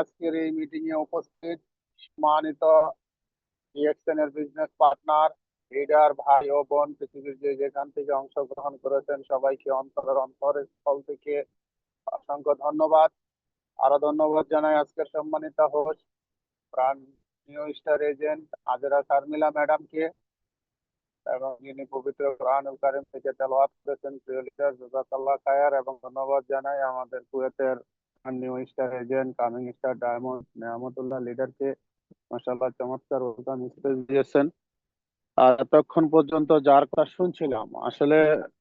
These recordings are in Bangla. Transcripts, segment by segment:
আজকের এই মিটিং এ উপস্থিত সম্মানিত বিজনেস পার্টনার লিডার ভাই ও বোন, পৃথিবীর যে যেখান থেকে অংশগ্রহণ করেছেন সবাইকে অন্তরের অন্তরের স্থল থেকে অসংখ্য ধন্যবাদ। আরও ধন্যবাদ জানাই আজকের সম্মানিত host Pran new star agent Azra Sharmila ম্যাডামকে এবং যিনি পবিত্র কোরআন কারিম থেকে করেছেন, প্রিয় লিডার জাজাকাল্লাহ খায়ার এবং ধন্যবাদ জানাই আমাদের কুয়েতের new star agent coming star diamond Neyamatullah লিডারকে মাশাআল্লাহ চমৎকার ওয়েলকাম স্পেস দিয়েছেন। আর এতক্ষণ পর্যন্ত যার কথা শুনছিলাম, আসলে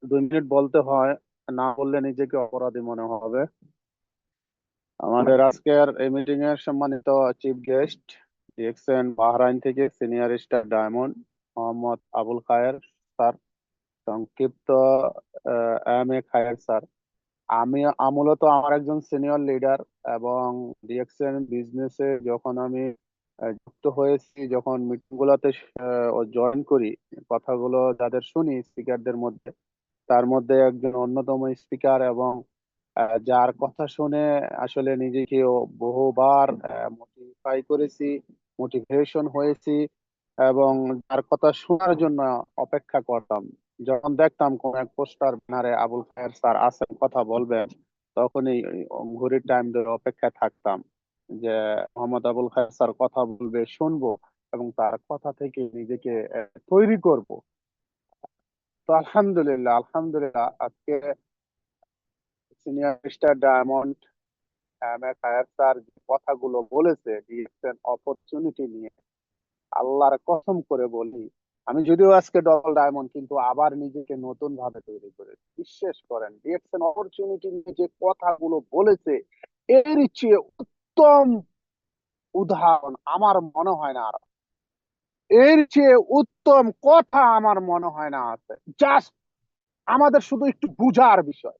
দুই মিনিট বলতে হয়, না বললে নিজেকে অপরাধী মনে হবে। আমাদের আজকের এই মিটিং এর সম্মানিত চিফ গেস্ট ডিএক্সএন বাহরাইন থেকে senior star diamond Mohammad Abul Khayer sir সংক্ষিপ্ত এম এ খায়ের স্যার আমি মূলত আমার একজন সিনিয়র লিডার এবং ডিএক্সএন বিজনেসে যখন আমি যুক্ত হয়েছি, যখন মিটিং গুলোতে জয়েন করি, কথাগুলো যাদের শুনি স্পিকারদের মধ্যে, তার মধ্যে একজন অন্যতম স্পিকার এবং যার কথা শুনে আসলে নিজেকে বহুবার মোটিফাই করেছি মোটিভেশন হয়েছি এবং যার কথা শোনার জন্য অপেক্ষা করতাম। যখন দেখতাম কোন এক পোস্টার ব্যানারে আবুল খায়ের স্যার আসেন, কথা বলবেন, তখনই ঘড়ির টাইম ধরে অপেক্ষায় থাকতাম যে, মোহাম্মদ আবুল খায়ের স্যার কথা বলবে, শুনব এবং তার কথা থেকে নিজেকে তৈরি করব। তো আলহামদুলিল্লাহ আলহামদুলিল্লাহ আজকে senior mister diamond Khayer sir যে কথাগুলো বলেছে দিয়েছেন অপরচুনিটি নিয়ে, আল্লাহর কসম করে বলি আমি যদিও আজকে ডবল ডায়মন্ড, কিন্তু আবার নিজেকে নতুন ভাবে তৈরি করেছি। বিশ্বাস করেন ডিএক্সএন অপরচুনিটি নিয়ে যে কথাগুলো বলেছে, এর চেয়ে উত্তম উদাহরণ আমার মনে হয় না আর এর চেয়ে উত্তম কথা আমার মনে হয় না আছে। জাস্ট আমাদের শুধু একটু বুঝার বিষয়।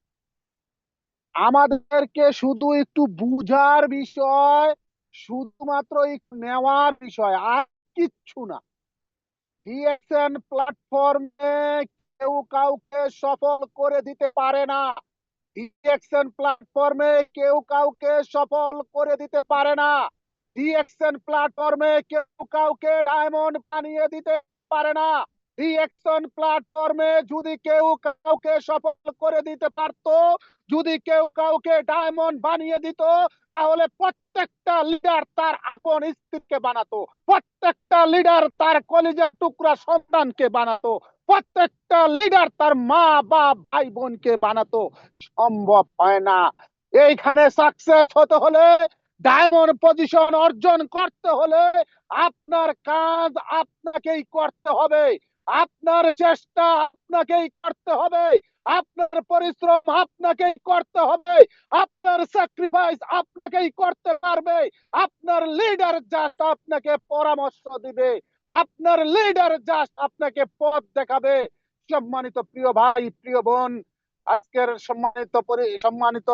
আমাদেরকে শুধু একটু বুঝার বিষয়, শুধুমাত্র একটু নেওয়ার বিষয়, আর কিচ্ছু না। ডিএক্সএন প্ল্যাটফর্মে কেউ কাউকে সফল করে দিতে পারে না। ডিএক্সএন প্ল্যাটফর্মে কেউ কাউকে সফল করে দিতে পারে না। ডিএক্সএন প্ল্যাটফর্মে কেউ কাউকে ডায়মন্ড বানিয়ে দিতে পারে না। ডিএক্সএন প্ল্যাটফর্মে যদি কেউ কাউকে সফল করে দিতে পারতো, যদি কেউ কাউকে ডায়মন্ড বানিয়ে দিত তাহলে প্রত্যেকটা লিডার তার আপন স্ত্রীকে বানাতো, প্রত্যেকটা লিডার তার কলেজের টুকরা সন্তানকে বানাতো, প্রত্যেকটা লিডার তার মা বা ভাই, বোনকে বানাতো। সম্ভব হয় না। এইখানে সাকসেস হতে হলে ডায়মন্ড পজিশন অর্জন করতে হলে আপনার কাজ আপনাকেই করতে হবে। আপনার চেষ্টা আপনাকেই করতে হবে। আপনার পরিশ্রম আপনাকেই করতে হবে। আপনার স্যাক্রিফাইস আপনাকেই করতে পারবে। আপনার লিডার জাস্ট আপনাকে পরামর্শ দিবে। আপনার লিডার জাস্ট আপনাকে পথ দেখাবে। সম্মানিত প্রিয় ভাই, প্রিয় বোন, আজকের সম্মানিত সম্মানিত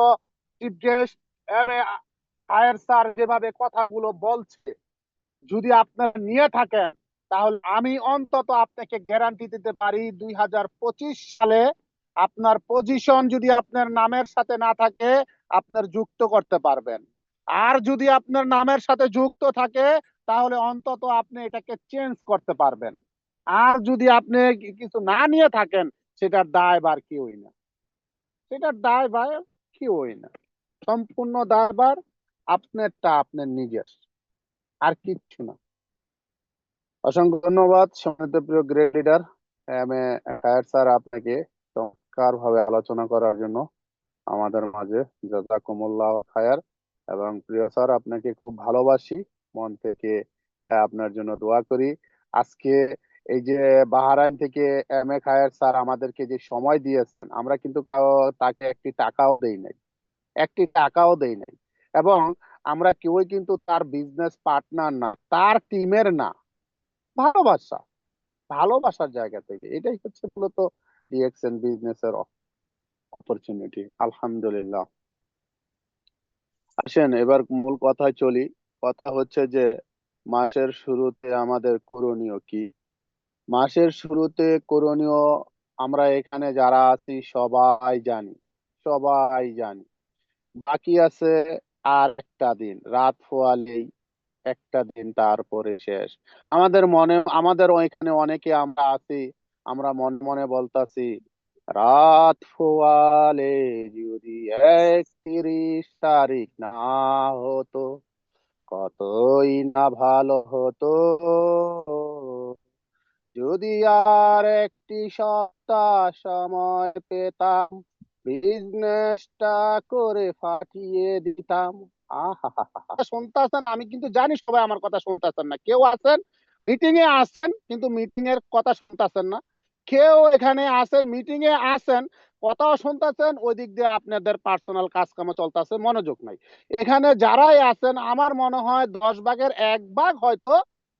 আয়ের স্যার যেভাবে কথাগুলো বলছে, যদি আপনার নিয়ে থাকেন তাহলে আমি অন্তত আপনাকে গ্যারান্টি দিতে পারি দুই হাজার পঁচিশ সালে আপনার পজিশন যদি আপনার নামের সাথে না থাকে, আপনার যুক্ত করতে পারবেন। আর যদি আপনার নামের সাথে যুক্ত থাকে, তাহলে অন্তত আপনি এটাকে চেঞ্জ করতে পারবেন। আর যদি আপনি কি- কিছু না নিয়ে থাকেন, সেটার দায়ভার কেউই না। সেটার দায়ভার কেউই না। সম্পূর্ণ দায়ভার আপনারটা আপনার নিজের। আর কিচ্ছু না। অসংখ্য ধন্যবাদ সম্মানিত প্রিয় grade leader M A Khayer sir আপনাকে চমৎকার ভাবে আলোচনা করার জন্য আমাদের মাঝে, জাজাকুমুল্লাহ খায়ার, এবং প্রিয় স্যার আপনাকে খুব ভালোবাসি, মন থেকে আপনার জন্য দোয়া করি। আজকে এই যে বাহারাইন থেকে এম এ খায়ার স্যার আমাদেরকে যে সময় দিয়েছেন, আমরা কিন্তু তাকে একটি টাকাও দেই নাই, একটি টাকাও দেই নাই, এবং আমরা কেউই কিন্তু তার বিজনেস পার্টনার না, তার টিমের না। ভালোবাসা, ভালোবাসার জায়গা থেকে। এটাই হচ্ছে মূলত ডিএক্সএন বিজনেস এর অপরচুনিটি আলহামদুলিল্লাহ। আসেন, এবার মূল কথায় চলি। কথা হচ্ছে যে, মাসের শুরুতে আমাদের করণীয় কি? মাসের শুরুতে করণীয় আমরা এখানে যারা আছি, সবাই জানি সবাই জানি। বাকি আছে আর একটা দিন, রাত ফোয়ালেই একটা দিন তারপরে শেষ আমাদের মনে, আমাদের ওইখানে অনেকে আমরা আছি, আমরা মনে মনে বলতাছি, রাত ফোয়ালে যদি একত্রিশ তারিখ না হতো, কতই না ভালো হতো। যদি আর একটি সপ্তাহ সময় পেতাম বিজনেসটা করে ফাটিয়ে দিতাম। শুনতেছেন আমি কিন্তু জানি সবাই আমার কথা না। কেউ আছেন মিটিং এ আসছেন কিন্তু মিটিং এর কথা না। কেউ এখানে আসে মিটিং এ আসেন কথাও ওই দিক দিয়ে আপনাদের পার্সোনাল চলতেছে, মনোযোগ নাই। এখানে যারাই আছেন, আমার মনে হয় দশ ভাগের এক ভাগ হয়তো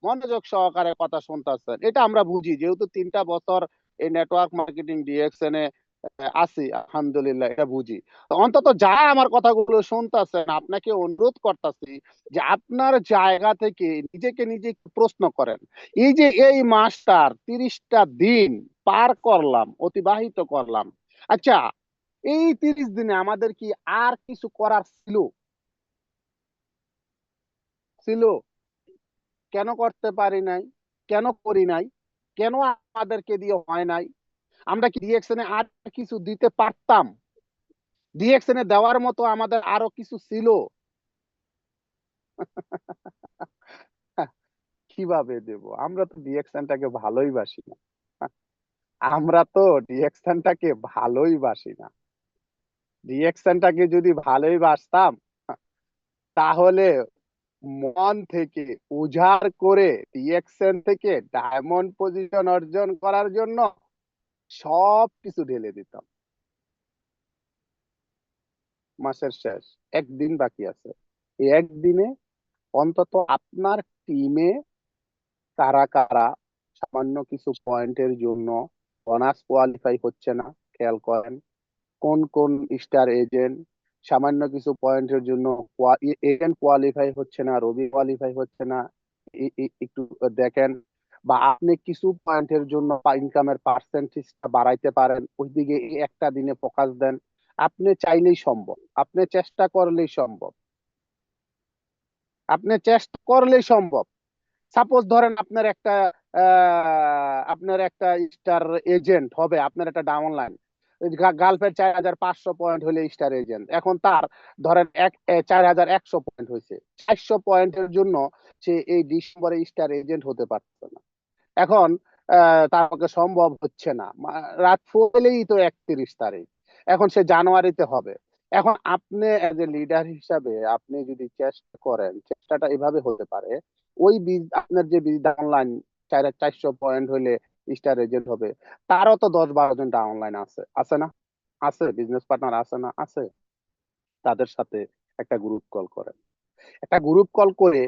মনোযোগ সহকারে কথা শুনতেছেন। এটা আমরা বুঝি, যেহেতু তিনটা বছর এই নেটওয়ার্ক মার্কেটিং ডিএক্সএন এ আছি আলহামদুলিল্লাহ, এটা বুঝি। অন্তত যারা আমার কথাগুলো শুনতেছেন, আপনাকে অনুরোধ করতেছি যে আপনার জায়গা থেকে নিজেকে নিজে প্রশ্ন করেন। এই যে এই মাসটার তিরিশটা দিন পার করলাম, অতিবাহিত করলাম আচ্ছা এই তিরিশ দিনে আমাদের কি আর কিছু করার ছিল? ছিল। কেন করতে পারি নাই? কেন করি নাই? কেন আমাদেরকে দিয়ে হয় নাই? আমরা কি রিয়েকশনে আর কিছু দিতে পারতাম? রিয়েকশনে দেওয়ার মতো আমাদের আরও কিছু ছিল? কীভাবে দেব? আমরা তো রিয়েকশনটাকে ভালোই বাসি না। আমরা তো রিয়েকশনটাকে ভালোই বাসি না। রিয়েকশনটাকে যদি ভালোই বাসতাম, তাহলে মন থেকে উজাড় করে রিয়েকশন থেকে ডায়মন্ড পজিশন অর্জন করার জন্য সব কিছু ঢেলে দিতাম। মাসের শেষ, একদিন বাকি আছে। এই একদিনে অন্তত আপনার টিমে কারা কারা সামান্য কিছু পয়েন্টের জন্য অনার্স কোয়ালিফাই হচ্ছে না, খেয়াল করেন। কোন কোন স্টার এজেন্ট সামান্য কিছু পয়েন্টের জন্য এজেন্ট কোয়ালিফাই হচ্ছে না রবি কোয়ালিফাই হচ্ছে না একটু দেখেন। বা আপনি কিছু পয়েন্টের জন্য ইনকামের পার্সেন্টেজটা বাড়াইতে পারেন ওই দিকে একটা দিনে ফোকাস দেন, আপনি চাইলেই সম্ভব। আপনি চেষ্টা করলেই সম্ভব। আপনি চেষ্টা করলেই সম্ভব। সাপোজ ধরেন আপনার একটা আপনার একটা স্টার এজেন্ট হবে, আপনার একটা ডাউন লাইন গালফের চার হাজার পাঁচশো পয়েন্ট হলে স্টার এজেন্ট এখন তার ধরেন এক চার হাজার একশো পয়েন্ট হয়েছে। চারশো পয়েন্টের জন্য সে এই ডিসেম্বরে স্টার এজেন্ট হতে পারছে না। এখন তার পক্ষে সম্ভব হচ্ছে না। রাত ফুলেই তো একত্রিশ তারিখ। এখন সে জানুয়ারিতে হবে। এখন আপনি এজ এ লিডার হিসাবে আপনি যদি চেষ্টা করেন, চেষ্টাটা এভাবে হতে পারে, ওই বীজ, আপনার যে বীজ ডাউনলাইন চার, চারশো পয়েন্ট হলে স্টার এজেন্ট হবে, তারও তো দশ বারো জন ডাউনলাইন আছে। আছে না? আছে বিজনেস পার্টনার আছে না? আছে। তাদের সাথে একটা গ্রুপ কল করেন। একটা গ্রুপ কল করে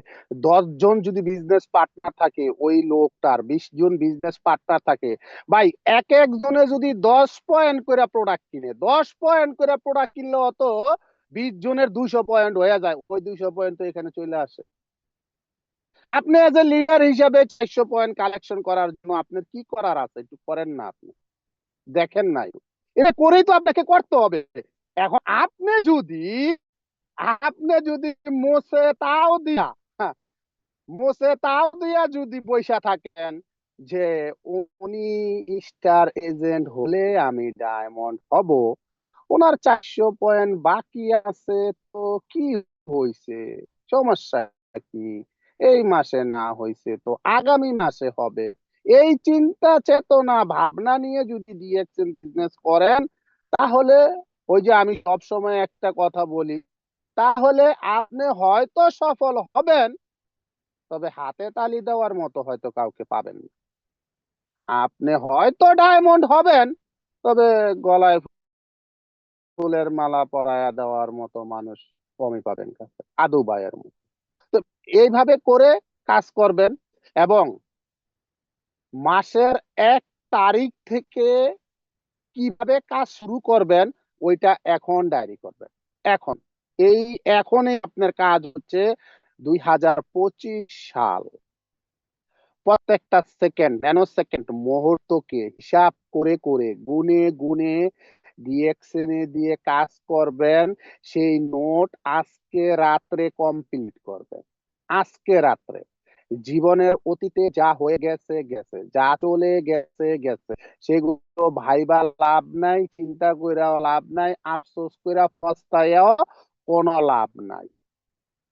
দশ জন যদি বিজনেস পার্টনার থাকে, ওই লোকটার, বিশ জন বিজনেস পার্টনার থাকে, ভাই এক একজনে যদি দশ পয়েন্ট করে প্রোডাক্ট কিনে, দশ পয়েন্ট করে প্রোডাক্ট কিনলে অত বিশ জনের দুইশো পয়েন্ট হয়ে যায়, ওই দুইশো পয়েন্ট এখানে চলে আসে। আপনি এজ এ লিডার হিসাবে চারশো পয়েন্ট কালেকশন করার জন্য আপনার কি করার আছে? একটু করেন না আপনি। দেখেন নাই। এটা করেই তো আপনাকে করতে হবে। এখন আপনি যদি আপনি যদি মোসে তাও দিয়া হ্যাঁ, মোসে তাও দিয়া যদি পয়সা থাকেন যে উনি স্টার এজেন্ট হলে আমি ডায়মন্ড হব ওনার চারশো পয়েন্ট বাকি আছে তো কি হয়েছে সমস্যা কি? এই মাসে না হয়েছে তো আগামী মাসে হবে। এই চিন্তা চেতনা ভাবনা নিয়ে যদি ডিএক্সএন বিজনেস করেন তাহলে ওই যে আমি সব সময় একটা কথা বলি তাহলে আপনি হয়তো সফল হবেন, তবে হাতে তালি দেওয়ার মতো হয়তো কাউকে পাবেন না। আপনি হয়তো ডায়মন্ড হবেন, তবে গলায় ফুলের মালা পরায়া দেওয়ার মতো মানুষ কমই পাবেন কাছে, আদু বায়ের মতো। তো এইভাবে করে কাজ করবেন এবং মাসের এক তারিখ থেকে কীভাবে কাজ শুরু করবেন, ওইটা এখন ডায়েরি করবেন। এখন। এই এখনই আপনার কাজ হচ্ছে দুই হাজার পঁচিশ সাল। প্রত্যেকটা সেকেন্ড ন্যানো সেকেন্ড মুহূর্তকে হিসাব করে করে গুনে গুনে ডিএক্সএনে দিয়ে কাজ করবেন, সেই নোট আজকে রাত্রে কমপ্লিট করবেন। আজকে রাত্রে। জীবনের অতীতে যা হয়ে গেছে গেছে। যা চলে গেছে গেছে। সেগুলো ভাইবা লাভ নাই, চিন্তা কইরা লাভ নাই, আফসোস কইরা পস্তায়াও কোনো লাভ নাই।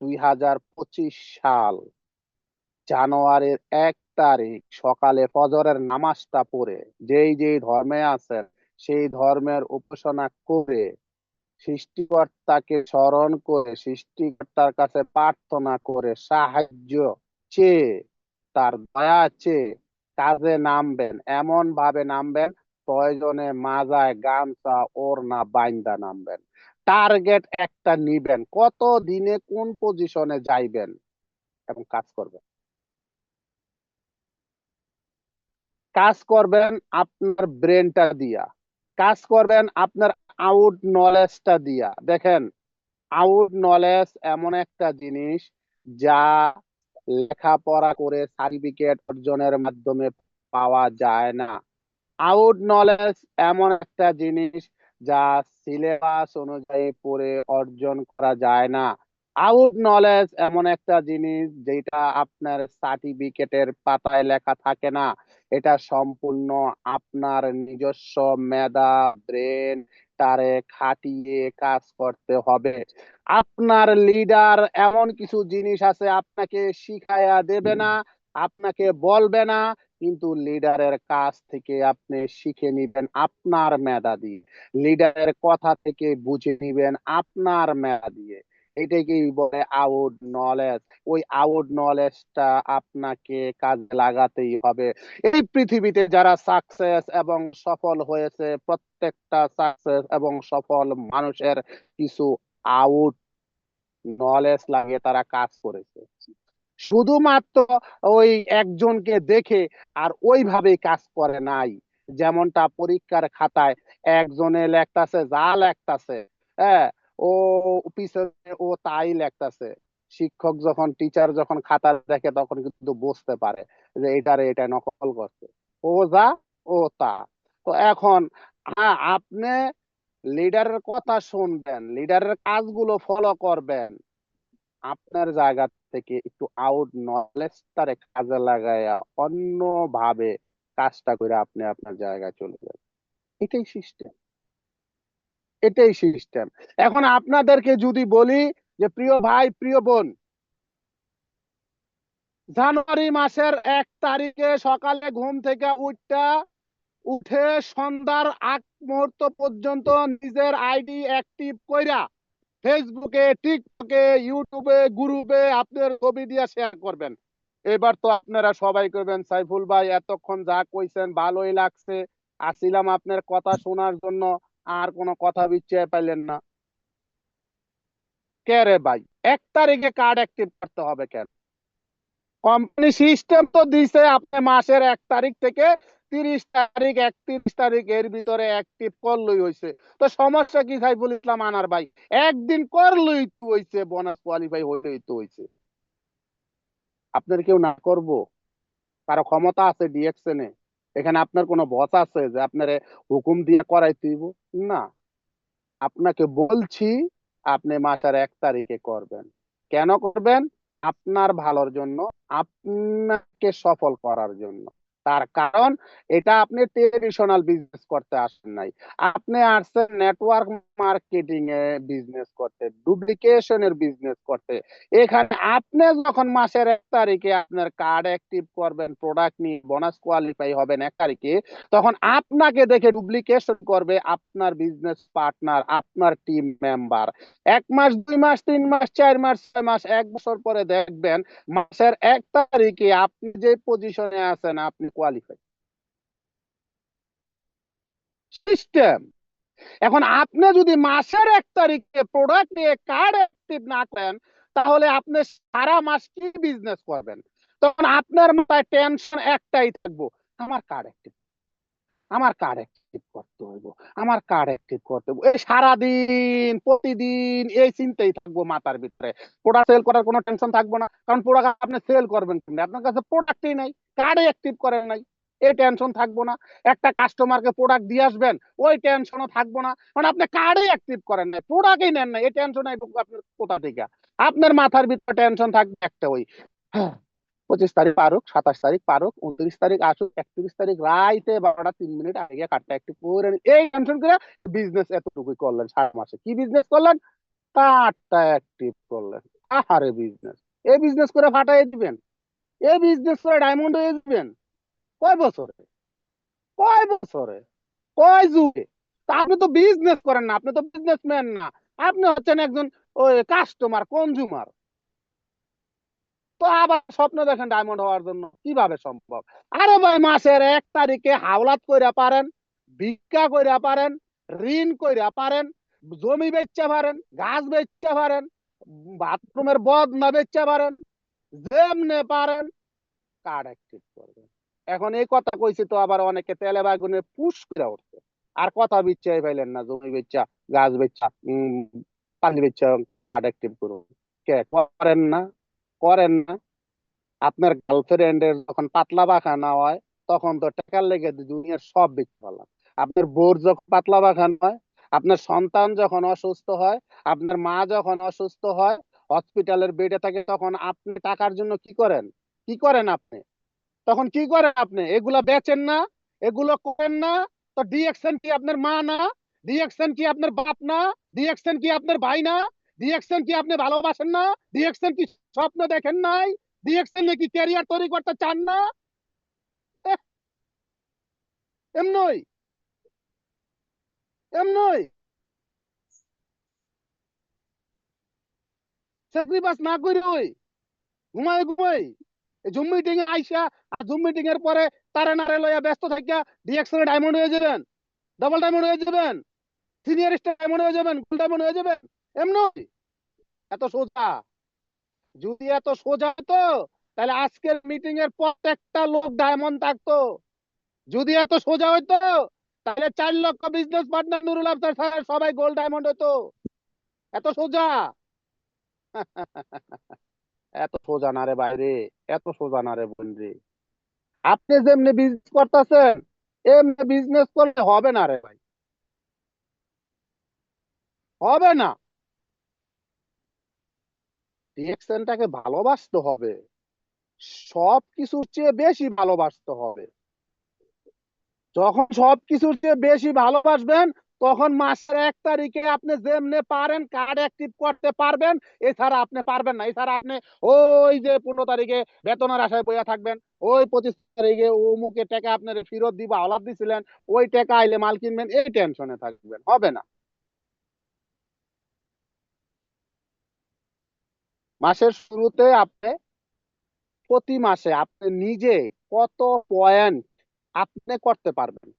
দুই হাজার পঁচিশ সাল, জানুয়ারির এক তারিখ, সকালে ফজরের নামাজটা পড়ে, যেই যেই ধর্মে আছেন, সেই ধর্মের উপাসনা করে, সৃষ্টিকর্তাকে স্মরণ করে, সৃষ্টিকর্তার কাছে প্রার্থনা করে, সাহায্য চেয়ে, তার দয়া চেয়ে কাজে নামবেন। এমন ভাবে নামবেন, প্রয়োজনে মাজায় গামছা, ওড়না বাইন্দা নামবেন। টার্গেট একটা নিবেন। কত দিনে কোন পজিশনে যাইবেন? এবং কাজ করবেন। কাজ করবেন আপনার ব্রেনটা দিয়া। কাজ করবেন আপনার আউট নলেজটা দিয়া। দেখেন, আউট নলেজ এমন একটা জিনিস যা লেখাপড়া করে সার্টিফিকেট অর্জনের মাধ্যমে পাওয়া যায় না। আউট নলেজ এমন একটা জিনিস যা সিলেবাস অনুযায়ী পড়ে অর্জন করা যায় না। আউট নলেজ এমন একটা জিনিস যেটা আপনার সার্টিফিকেটের পাতায় লেখা থাকে না। এটা সম্পূর্ণ আপনার নিজস্ব মেধা ব্রেন তারে খাটিয়ে কাজ করতে হবে। আপনার লিডার এমন কিছু জিনিস আছে, আপনাকে শিখায়া দেবে না, আপনাকে বলবে না কিন্তু লিডারের কাছ থেকে আপনি শিখে নিবেন আপনার মেধা দিয়ে। লিডারের কথা থেকে বুঝে নিবেন আপনার মেধা দিয়ে। এটাকেই বলে আউট নলেজ ওই আউট নলেজটা আপনাকে কাজে লাগাতেই হবে। এই পৃথিবীতে যারা সাকসেস এবং সফল হয়েছে, প্রত্যেকটা সাকসেস এবং সফল মানুষের কিছু আউট নলেজ লাগে তারা কাজ করেছে। শুধুমাত্র ওই একজনকে দেখে আর ওইভাবেই কাজ করে নাই। যেমনটা পরীক্ষার খাতায় একজনে লেখতাছে, যা লেখতাছে হ্যাঁ ও পিছনে ও তাই লেখতাছে। শিক্ষক যখন টিচার যখন খাতা দেখে তখন কিন্তু বুঝতে পারে যে এটারে এটা নকল করছে। ও যা, ও তা। তো এখন হ্যাঁ আপনি লিডারের কথা শুনবেন লিডারের কাজগুলো ফলো করবেন। আপনার জায়গা থেকে একটু আউট নলেজটারে কাজে লাগাইয়া অন্য ভাবে কাজটা করে আপনি আপনার জায়গায় চলে যাবেন এটাই সিস্টেম এটাই সিস্টেম এখন আপনাদেরকে যদি বলি যে, প্রিয় ভাই, প্রিয় বোন, জানুয়ারি মাসের এক তারিখে সকালে ঘুম থেকে উঠটা উঠে সন্ধ্যার আগ মুহূর্ত পর্যন্ত নিজের আইডি অ্যাক্টিভ কইরা ফেসবুকে টিকটকে ইউটিউবে গ্রুপে আপনার ছবি দিয়ে শেয়ার করবেন। এবার তো আপনারা সবাই করবেন, সাইফুল ভাই, এতক্ষণ যা কইছেন ভালোই লাগছে। আসিলাম আপনার কথা শোনার জন্য, আর কোনো কথা বিচ্ছিয়ে পাইলেন না। কে রে ভাই? এক তারিখে কার্ড অ্যাক্টিভ করতে হবে কেন? কোম্পানি সিস্টেম তো দিছে, আপনি মাসের এক তারিখ থেকে তিরিশ তারিখ, একত্রিশ তারিখ এর ভিতরে অ্যাক্টিভ করলই হয়েছে তো সমস্যা কি সাইফুল ইসলাম আনার ভাই? একদিন করলই তো হয়েছে বোনাস কোয়ালিফাই হইলেই তো হয়েছে আপনার কেউ না করব। কারও ক্ষমতা আছে ডিএকশনে এখানে আপনার কোনো বস আছে যে আপনার হুকুম দিয়ে করাইতে হইব না। আপনাকে বলছি, আপনি মাসের এক তারিখে করবেন। কেন করবেন? আপনার ভালোর জন্য, আপনাকে সফল করার জন্য। তার কারণ এটা আপনি ট্রেডিশনাল বিজনেস করতে আসেন নাই। আপনি আসছেন নেটওয়ার্ক মার্কেটিং এ বিজনেস করতে ডুপ্লিকেশনের বিজনেস করতে। এখানে আপনি যখন মাসের এক তারিখে আপনার কার্ড অ্যাক্টিভ করবেন প্রোডাক্ট নিয়ে বোনাস কোয়ালিফাই হবেন এক তারিখে, তখন আপনাকে দেখে ডুপ্লিকেশন করবে আপনার বিজনেস পার্টনার আপনার টিম মেম্বার এক মাস, দুই মাস, তিন মাস, চার মাস, ছয় মাস, এক বছর পরে দেখবেন মাসের এক তারিখে আপনি যে পজিশনে আছেন, আপনি কোয়ালিফাই সিস্টেম এখন আপনি যদি মাসের এক তারিখে প্রোডাক্ট নিয়ে কার্ড অ্যাক্টিভ না করেন, তাহলে আপনি সারা মাস কি বিজনেস করবেন? তখন আপনার মাথায় টেনশন একটাই থাকব, আমার কার্ড অ্যাক্টিভ আমার কার্ড অ্যাক্টিভ করতে হইব? আমার কার্ড অ্যাক্টিভ করতে হইব? এই সারাদিন প্রতিদিন এই চিন্তাই থাকব মাথার ভিতরে। প্রোডাক্ট সেল করার কোনো টেনশন থাকব না কারণ প্রোডাক্ট আপনি সেল করবেন কেমনি আপনার কাছে প্রোডাক্টই নাই কার্ডে অ্যাক্টিভ করেন নাই এই টেনশন থাকব না। একটা কাস্টমারকে প্রোডাক্ট দিয়ে আসবেন ওই টেনশনও থাকব না। মানে আপনি কার্ডই অ্যাক্টিভ করেন না প্রোডাক্টই নেন না এই টেনশন আপনার কোথা থেকে? আপনার মাথার ভিতরে টেনশন থাকবে একটা ওই হ্যাঁ, পঁচিশ তারিখ পারুক, সাতাশ তারিখ পারুক, উনত্রিশ তারিখ আসুক, একত্রিশ তারিখ রাইতে বারোটা তিন মিনিট আগে কার্ডটা একটু করে। এই টেনশন করে বিজনেস এতটুকুই করলেন সারা মাসে। কি বিজনেস করলেন? কার্ডটা অ্যাক্টিভ করলেন। আহারে বিজনেস এই বিজনেস করে ফাটাই দিবেন। এই বিজনেস করে ডায়মন্ড হয়ে দিবেন। কয় বছরে? কয় বছরে? কয় যুগে? তা আপনি তো বিজনেস করেন না, আপনি তো বিজনেসম্যান না। আপনি হচ্ছেন একজন ওই কাস্টমার কনজুমার তো আবার স্বপ্ন দেখেন ডায়মন্ড হওয়ার জন্য কীভাবে সম্ভব? আরে ভাই, মাসের এক তারিখে হাওলাত কইরা পারেন, ভিক্ষা কইরা পারেন, ঋণ কইরা পারেন, জমি বেচতে পারেন, গাছ বেচতে পারেন, বাথরুমের বদনা বেচতে পারেন, যেমনে পারেন কার্ড অ্যাক্টিভ করবেন। এখন এই কথা কইছি তো আবার অনেকে তেলে বাগুনে পুশ করে উঠছে। আর কথা বিচ্ছাই পাইলেন না, জমি বেচা, গাছ বেচা পানি বেচা কার্ড অ্যাক্টিভ করুন। কে করেন না? করেন না। আপনার গার্লফ্রেন্ডের যখন পাতলা পাখানা হয়, তখন তো টাকার লেগে দুনিয়ার সব বেচতে পারলাম আপনার বোর যখন পাতলা পাখানা হয় আপনার সন্তান যখন অসুস্থ হয়, আপনার মা যখন অসুস্থ হয় হসপিটালের বেডে থাকে, তখন আপনি টাকার জন্য কি করেন? কি করেন আপনি? তখন কি করেন আপনি? এগুলা বেচেন না, এগুলো করেন না, তো ডিএকশন কি আপনার মা না? ডিএকশন কি আপনার বাপ না? ডিএকশন কি আপনার ভাই না? ডিএকশন কি আপনি ভালোবাসেন না? ডিএকশন কি স্বপ্ন দেখেন নাই ডিএকশন নাকি ক্যারিয়ার তৈরি করতে চান না? এমনই এমনই বাস না করে ওই, ঘুমাই ঘুমাই জুম মিটিং আইসা, আর জুম মিটিং এর পরে তারা নারে লইয়া ব্যস্ত থাকিয়া ডিএক্সএল ডায়মন্ড হয়ে যাবেন ডাবল ডায়মন্ড হয়ে যাবেন সিনিয়র স্টার ডায়মন্ড হয়ে যাবেন গোল্ড ডায়মন্ড হয়ে যাবেন এমনই এত সোজা। যদি এত সোজা হতো, তাহলে আজকের মিটিং এর প্রত্যেকটা লোক ডায়মন্ড থাকতো। যদি এত সোজা হইতো, তাহলে চার লক্ষ business partner Nurul Afsar sir সবাই গোল্ড ডায়মন্ড হতো। এত সোজা? এত সোজা না রে বাইরে এত সোজা না রে বোন রে। আপনি যেমনি বিজনেস করতেছেন, এমনি বিজনেস করলে হবে না রে ভাই। হবে না। ডিএক্সএনটাকে ভালোবাসতে হবে সব কিছুর চেয়ে বেশি ভালোবাসতে হবে। যখন সব কিছুর চেয়ে বেশি ভালোবাসবেন, তখন মাসের এক তারিখে আপনি যেমনে পারেন কার্ড অ্যাক্টিভ করতে পারবেন, এছাড়া আপনি পারবেন না। এছাড়া আপনি ওই যে পনেরো তারিখে বেতনের আশায় বইয়া থাকবেন, ওই পঁচিশ তারিখে অমুকে টাকা আপনার ফেরত দিব আলাপ দিছিলেন, ওই টাকা আইলে মাল কিনবেন, এই টেনশনে থাকবেন, হবে না। মাসের শুরুতে আপনি প্রতি মাসে আপনি নিজে কত পয়েন্ট আপনি করতে পারবেন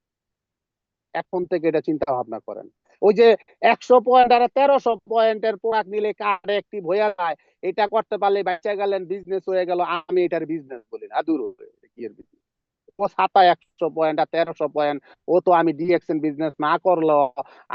এখন থেকে এটা চিন্তা ভাবনা করেন ওই যে একশো পয়েন্ট আর তেরোশো পয়েন্টের প্রোডাক্ট নিলে কার একটি হয়ে যায়, এটা করতে পারলে বেঁচে গেলেন বিজনেস হয়ে গেল, আমি এটার বিজনেস বলি না, দূর কি business? ও সাতা একশো পয়েন্ট আর তেরোশো পয়েন্ট ও তো আমি ডিএক্সএন বিজনেস না করল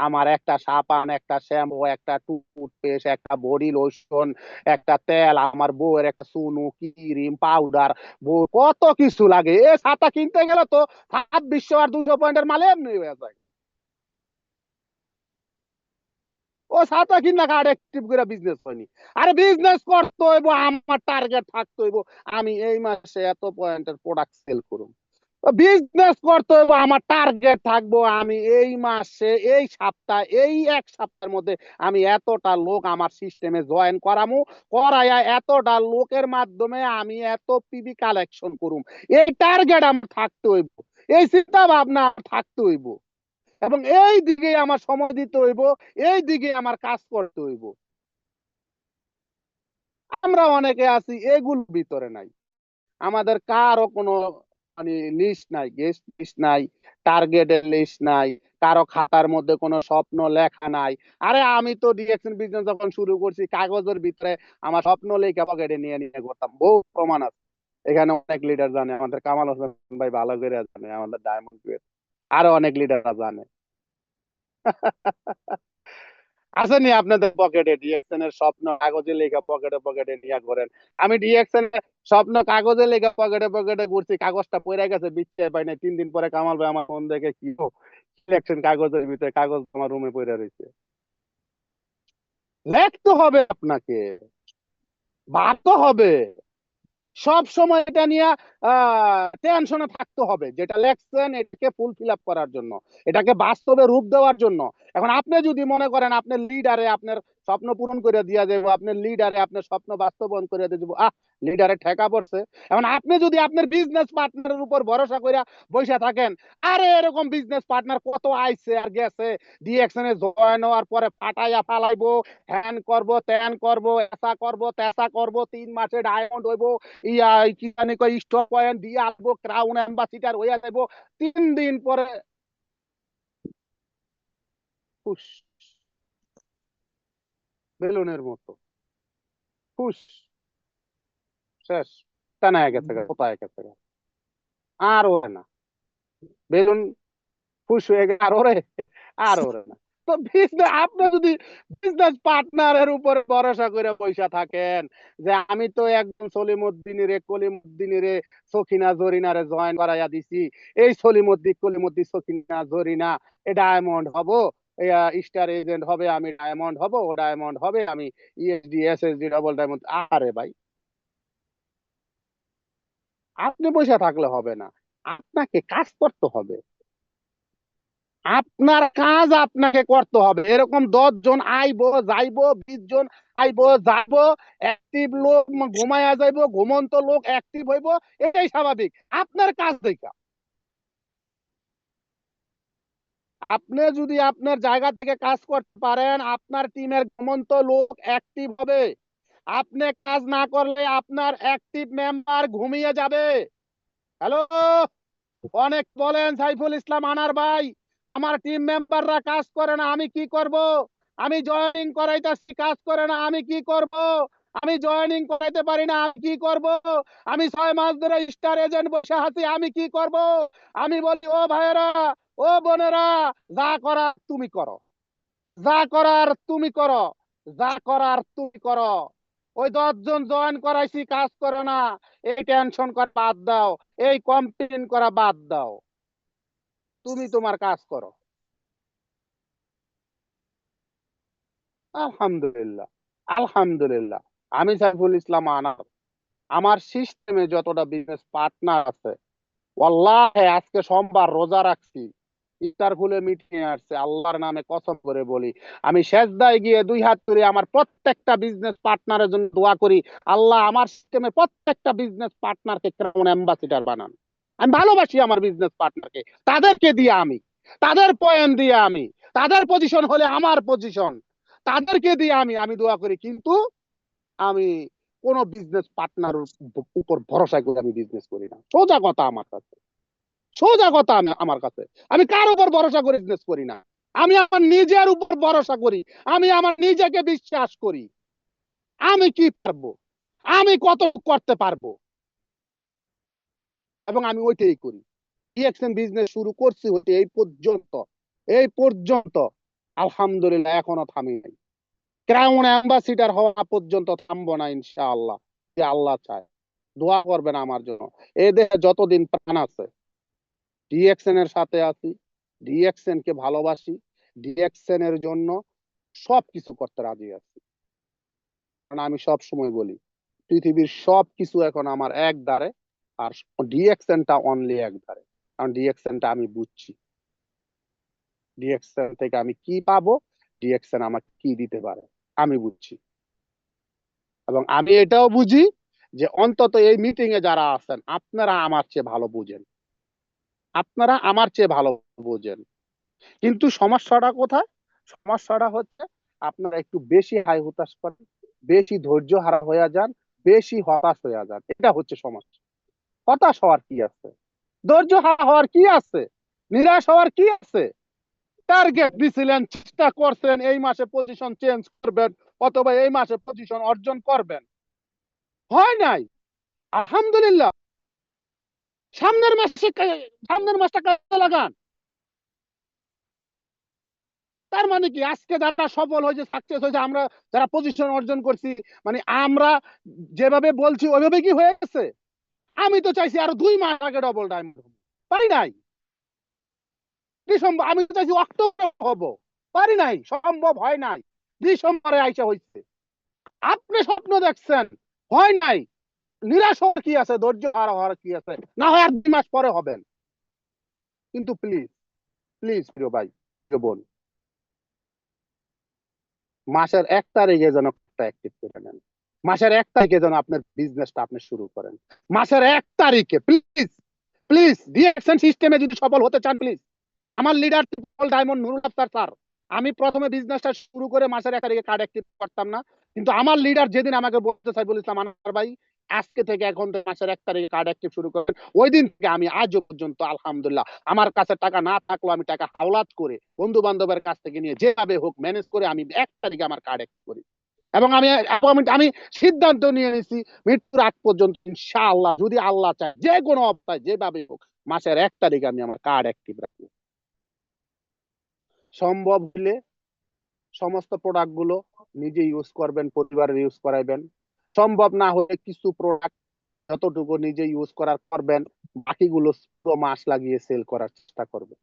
আমার একটা সাবান একটা শ্যাম্পু, একটা টুথপেস্ট একটা বডি লোশন একটা তেল, আমার বউয়ের একটা সুনু, ক্রিম পাউডার বউ কত কিছু লাগে। এ ছাতা কিনতে গেলে তো ছাব্বিশশো আর দুশো পয়েন্টের মালে এমনি হয়ে যায়। ও ছাতা কিনা কার্ড অ্যাক্টিভ করে বিজনেস হয়নি। আরে বিজনেস করতে হইব, আমার টার্গেট থাকতে হইব। আমি এই মাসে এত পয়েন্টের প্রোডাক্ট সেল করুম। বিজনেস করতে হইব, আমার টার্গেট থাকব আমি এই মাসে, এই সপ্তাহ, এই এক সপ্তাহের মধ্যে আমি এতটা লোক আমার সিস্টেমে জয়েন করামু, করাইয়া এতটা লোকের মাধ্যমে আমি এত পিবি কালেকশন করুম। এই টার্গেট আমার থাকতে হইব, এই চিন্তা ভাবনা থাকতে হইব এবং এই দিকে আমার সময় দিতে হইব, এই দিকে আমার কাজ করতে হইব। আমরা অনেকে আছি, এগুলোর ভিতরে নাই। আমাদের কারও কোনো মানে লিস্ট নাই গেস্ট লিস্ট নাই টার্গেটের লিস্ট নাই, কারও খাতার মধ্যে কোনো স্বপ্ন লেখা নাই। আরে আমি তো ডিরেকশন বিজনেস যখন শুরু করছি, কাগজের ভিতরে আমার স্বপ্ন লেখা পকেটে নিয়ে নিয়ে করতাম বহু প্রমাণ আছে। এখানে অনেক লিডার জানে, আমাদের কামাল হোসেন ভাই ভালো করে জানে, আমাদের ডায়মন্ড আরও অনেক লিডাররা জানে। আসেনি আপনাদের পকেটে ডিএক্সএন এর স্বপ্ন, কাগজে লেখা পকেটে পকেটে নিয়ে করেন আমি ডিএক্সএন স্বপ্ন, কাগজে লেগে পকেটে পকেটে ঘুরছি, কাগজটা পড়ে গেছে বিচ্ছে পাই না তিন দিন পরে কামাল ভাই আমার ফোন দেখে, কি ইলেকশন কাগজের ভিতরে কাগজ আমার রুমে পড়ে রয়েছে। লিখতে হবে আপনাকে হবে। সব সময় এটা নিয়ে টেনশনে থাকতে হবে, যেটা লেখছেন এটাকে ফুল ফিল আপ করার জন্য, এটাকে বাস্তবে রূপ দেওয়ার জন্য। এখন আপনি যদি মনে করেন আপনার লিডারে আপনার স্বপ্ন পূরণ করে দিয়া যাব আপনার লিডারে আপনার স্বপ্ন বাস্তবায়ন করে দিয়ে যাব আহ লিডারে ঠেকা পড়ছে। এখন আপনি যদি আপনার বিজনেস পার্টনারের উপর ভরসা করে বসে থাকেন, আরে এরকম বিজনেস পার্টনার কত আইছে আর গেছে ডিএকশনে জয়েন হওয়ার পরে ফাটাইয়া ফালাইবো হ্যান করব ত্যান করব, এসা করব, তেসা করব, তিন মাসে ডায়মন্ড হইব, ইয়া, কি জানি কই স্টক পয়েন্ট দিয়ে আসব ক্রাউন অ্যাম্বাসিডার হইয়া যাইবো তিন দিন পরে ফুস বেলুনের মতো ফুস শেষ টানায় গেছে কোথায় গেছে আর ওরে না বেলুন ফুস হয়ে গেছে আর ওরে আর ওরে না তো বিজনেস আপনি যদি বিজনেস পার্টনারের উপরে ভরসা করে পয়সা থাকেন যে আমি তো একদম সলিমুদ্দিনের কলিমুদ্দিনের সখিনা জরিনারে জয়েন করাইয়া দিছি এই সলিমুদ্দিন কলিমুদ্দিন সখিনা জরিনা এ ডায়মন্ড হব স্টার এজেন্ট হবে, আমি ডায়মন্ড হব, ও ডায়মন্ড হবে, আমি ইএসডি এসএসডি ডবল ডায়মন্ড আরে ভাই। আপনি বসে থাকলে হবে না, আপনাকে কাজ করতে হবে। আপনার কাজ আপনাকে করতে হবে। এরকম দশ জন আইবো, যাইবো, বিশ জন আইবো যাইবো অ্যাক্টিভ লোক ঘুমায়া যাইবো, ঘুমন্ত লোক অ্যাক্টিভ হইবো, এটাই স্বাভাবিক। আপনার কাজ দেখা। আপনি যদি আপনার জায়গা থেকে কাজ করতে পারেন, আপনার টিমের ঘুমন্ত লোক অ্যাক্টিভ হবে। আপনি কাজ না করলে আপনার অ্যাক্টিভ মেম্বার ঘুমিয়ে যাবে। হ্যালো অনেক বলেন, সাইফুল ইসলাম আনার ভাই, আমার টিম মেম্বাররা কাজ করে না, আমি কি করব? আমি জয়েনিং করাইতেছি, কাজ করে না, আমি কি করব? আমি জয়েনিং করাইতে পারি না, আমি কি করব? আমি ছয় মাস ধরে স্টার এজেন্ট বসে আছি, আমি কি করব? আমি বলি, ও ভাইয়েরা, ও বোনেরা, যা করার তুমি করো। যা করার তুমি করো। যা করার তুমি করো। ওই দশজন জয়েন করাইছি, কাজ করে না। এই টেনশন করা বাদ দাও। এই কমপ্লেন করা বাদ দাও। তুমি তোমার কাজ করো। আলহামদুলিল্লাহ আলহামদুলিল্লাহ। আমি সাইফুল ইসলাম আনার। আমার সিস্টেমে যতটা বিজনেস পার্টনার আছে, ওয়াল্লাহি আজকে সোমবার রোজা রাখছি ইফতার খুলে মিটিং আসছে, আল্লাহর নামে কসম করে বলি, আমি সেজদায় গিয়ে দুই হাত তুলে আমার প্রত্যেকটা বিজনেস পার্টনারের জন্য দোয়া করি, আল্লাহ আমার সিস্টেমে প্রত্যেকটা বিজনেস পার্টনারকে কেমন অ্যাম্বাসিডার বানান। আমি ভালোবাসি আমার বিজনেস পার্টনারকে তাদেরকে দিয়ে আমি, তাদের পয়েন্ট দিয়ে আমি, তাদের পজিশন হলে আমার পজিশন তাদেরকে দিয়ে আমি আমি দোয়া করি, কিন্তু আমি কোন বিজনেস পার্টনার উপর ভরসা করে আমি বিজনেস করি না। সোজা কথা আমার কাছে। সোজা কথা আমি- আমার কাছে। আমি কার উপর ভরসা করে বিজনেস করি না? আমি আমার নিজের উপর ভরসা করি। আমি আমার নিজেকে বিশ্বাস করি। আমি কি পারব? আমি কত করতে পারব? এবং আমি ওইটাই করি। ইএক্সএন বিজনেস শুরু করছি হতে এই পর্যন্ত। এই পর্যন্ত। আলহামদুলিল্লাহ, এখনও থামি নাই। ক্রাউন অ্যাম্বাসিডার হওয়া পর্যন্ত থামবো না, ইনশাআল্লাহ। যে আল্লাহ চায়। দোয়া করবেন আমার জন্য। এই দেহে যতদিন প্রাণ আছে ডিএক্সএন এর সাথে আছি ডিএক্সএন কে ভালোবাসি ডিএক্সএন এর জন্য সবকিছু করতে রাজি আছি। কারণ আমি সব সময় বলি, পৃথিবীর সব কিছু এখন আমার এক দ্বারে, আর ডিএক্সএনটা অনলি এক দ্বারে। কারণ ডিএক্সএনটা আমি বুঝছি। ডিএক্সএন থেকে আমি কি পাবো? ডিএক্সএন আমাকে কি দিতে পারে? আমি বুঝছি। এবং আমি এটাও বুঝি যে অন্তত এই মিটিং এ যারা আছেন, আপনারা আমার চেয়ে ভালো বুঝেন। আপনারা আমার চেয়ে ভালো বোঝেন। কিন্তু সমস্যাটা কোথায়? সমস্যাটা হচ্ছে আপনারা একটু বেশি হাই হতাশ করেন বেশি ধৈর্য হারা হয়ে যান, বেশি হতাশ হয়ে যান। এটা হচ্ছে সমস্যা। হতাশ হওয়ার কি আছে? ধৈর্য হারা হওয়ার কি আছে? নিরাশ হওয়ার কি আছে? টার্গেট দিছিলেন চেষ্টা করছেন, এই মাসে পজিশন চেঞ্জ করবেন অথবা এই মাসে পজিশন অর্জন করবেন। হয় নাই? আলহামদুলিল্লাহ। সামনের মাসে সামনের মাসটা কাজে লাগান। তার মানে কি? আজকে যারা সফল হয়েছে সাকসেস হয়েছে, আমরা যারা পজিশন অর্জন করছি মানে আমরা যেভাবে বলছি, ওইভাবে কি হয়ে গেছে আমি তো চাইছি আরও দুই মাস আগে ডবল ডায়মন্ড পারি নাই? ডিসেম্বর, আমি চাইছি অক্টোবর হব। পারি নাই, সম্ভব হয় নাই। ডিসেম্বরে আইসা হইছে। আপনি স্বপ্ন দেখছেন, হয় নাই? নিরাশ হওয়ার কি আছে? ধৈর্য হারা হওয়ার কি আছে? না হয় আর দুই মাস পরে হবেন। কিন্তু প্লিজ প্লিজ প্রিয় ভাই, প্রিয় বোন, মাসের এক তারিখে যেন অ্যাক্টিভ করে নেন। মাসের এক তারিখে যেন আপনার বিজনেসটা আপনি শুরু করেন। মাসের এক তারিখে প্লিজ প্লিজ রিয়াকশন সিস্টেমে যদি সফল হতে চান প্লিজ আমার leader diamond Nurul Aftar sir আমি প্রথমে বিজনেসটা শুরু করে মাসের এক তারিখে কার্ড অ্যাক্টিভ করতাম না। কিন্তু আমার লিডার যেদিন আমাকে বলতে চাই বলেছিলাম আনার ভাই, আজকে থেকে এখন মাসের এক তারিখে কার্ড অ্যাক্টিভ শুরু করেন ওই দিন থেকে আমি আজও পর্যন্ত, আলহামদুলিল্লাহ, আমার কাছে টাকা না থাকলেও আমি টাকা হাওলাত করে বন্ধু বান্ধবের কাছ থেকে নিয়ে যেভাবে হোক ম্যানেজ করে আমি এক তারিখে আমার কার্ড অ্যাক্টিভ করি। এবং আমি appointment- আমি সিদ্ধান্ত নিয়ে নিয়েছি, মৃত্যুর আগ পর্যন্ত ইনশাআল্লাহ, যদি আল্লাহ চায় যে কোনো অবস্থায় যেভাবে হোক, মাসের এক তারিখে আমি আমার কার্ড অ্যাক্টিভ রাখব। সম্ভব হলে সমস্ত প্রোডাক্টগুলো নিজে ইউজ করবেন, পরিবারের ইউজ করাইবেন। সম্ভব না হলে কিছু প্রোডাক্ট যতটুকু নিজে ইউজ করার করবেন, বাকিগুলো পুরো মাস লাগিয়ে সেল করার চেষ্টা করবেন।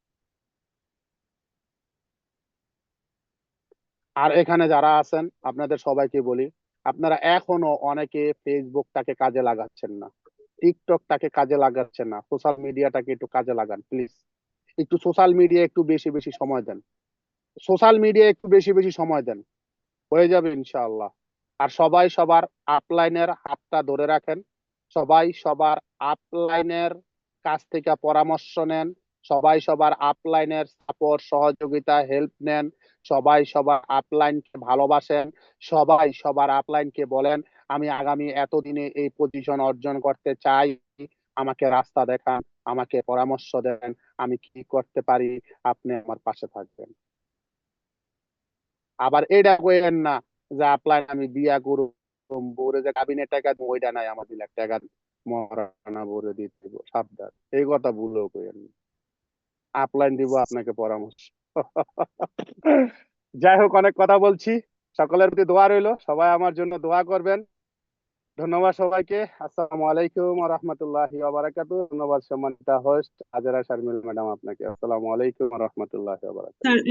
আর এখানে যারা আছেন, আপনাদের সবাইকে বলি, আপনারা এখনও অনেকে ফেসবুকটাকে কাজে লাগাচ্ছেন না টিকটকটাকে কাজে লাগাচ্ছেন না সোশ্যাল মিডিয়াটাকে একটু কাজে লাগান প্লিজ একটু সোশ্যাল মিডিয়া একটু বেশি বেশি সময় দেন। সোশ্যাল মিডিয়া একটু বেশি বেশি সময় দেন। হয়ে যাবে ইনশাআল্লাহ। আর সবাই সবার আপলাইনের হাতটা ধরে রাখেন। সবাই সবার আপলাইনের কাছ থেকে পরামর্শ নেন। সবাই সবার আপলাইনের সাপোর্ট, সহযোগিতা, হেল্প নেন। সবাই সবার আপলাইনকে ভালোবাসেন। সবাই সবার আপলাইনকে বলেন, আমি আগামী এতদিনে এই পজিশন অর্জন করতে চাই। আমাকে রাস্তা দেখান, আমাকে পরামর্শ দেন। আমি কি করতে পারি? আপনি আমার পাশে থাকবেন। আবার এটা কইেন না যে আপলাইন আমি বিয়া করব বউরে যে কাবিনের টাকা ওইটা নাই, আমার দিলে টাকা মহারানা বউরে দিতে দিব, সাবধান। এই কথা ভুলেও কইেন না। আপলাইন দিব আপনাকে পরামর্শ। যাই হোক, অনেক কথা বলছি। সকলের প্রতি দোয়া রইল। সবাই আমার জন্য দোয়া করবেন। ধন্যবাদ সবাইকে। আসসালামু আলাইকুম ওয়া রাহমাতুল্লাহি ওয়া বারাকাতুহু ধন্যবাদ সম্মানিত হোস্ট আজরা শারমিল ম্যাডাম আপনাকে। আসসালামু আলাইকুম ওয়া রাহমাতুল্লাহি ওয়া বারাকাতুহু স্যার